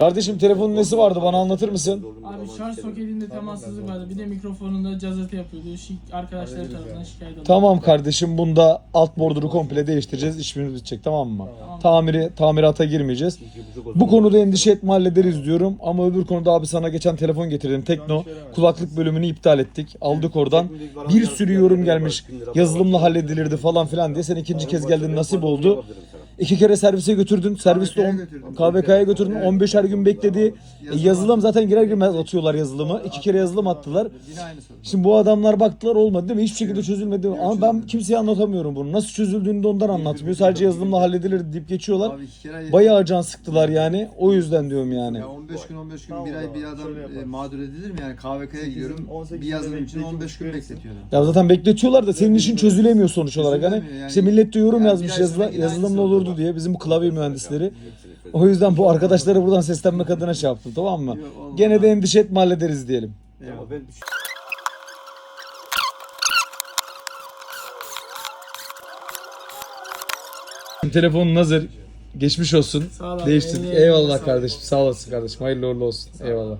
Kardeşim telefonun nesi vardı bana anlatır mısın? Abi şarj soketinde temassızlık vardı. Bir de mikrofonunda cazırtı yapıyordu. Şi arkadaşları tarafından şikayet oldu. Tamam kardeşim bunda alt borduru komple değiştireceğiz. İşimiz bitecek tamam mı? Tamiri, tamirata girmeyeceğiz. Bu konuda endişe etme hallederiz diyorum. Ama öbür konuda abi sana geçen telefon getirdim. Tekno kulaklık bölümünü iptal ettik. Aldık oradan. Bir sürü yorum gelmiş. Yazılımla halledilirdi falan filan diye. Sen ikinci kez geldin nasip oldu. İki kere servise götürdün. Serviste on, KVK'ya götürdün. 15'er gün bekledi. E, yazılım zaten girer girmez atıyorlar yazılımı. İki kere yazılım attılar. Yine aynı soru. Şimdi bu adamlar baktılar olmadı değil mi? Hiçbir şekilde çözülmedi. Ama ben kimseye anlatamıyorum bunu. Nasıl çözüldüğünü de ondan anlatmıyor. Sadece yazılımla halledilir deyip geçiyorlar. Abi iki kere Bayağı can sıktılar yani. O yüzden diyorum yani. Ya 15 gün 15 gün bir ay bir adam e, mağdur edilir mi yani KVK'ya gidiyorum 18 bir yazılım için bekleyici 15 gün bekletiyorlar. Ya zaten bekletiyorlar da senin işin çözülemiyor sonuç olarak. Hani işte millet de yorum yazmış yazılımla olurdu oldu. diye bizim bu klavye mühendisleri. O yüzden bu arkadaşlara buradan seslenmek adına şey yaptım tamam mı? Gene de endişe etme hallederiz diyelim. Telefonun hazır. Geçmiş olsun. Sağ ol abi, Değiştirdik. eline Eyvallah sağlık. kardeşim. Sağ olasın kardeşim. Hayırlı uğurlu olsun. Eyvallah.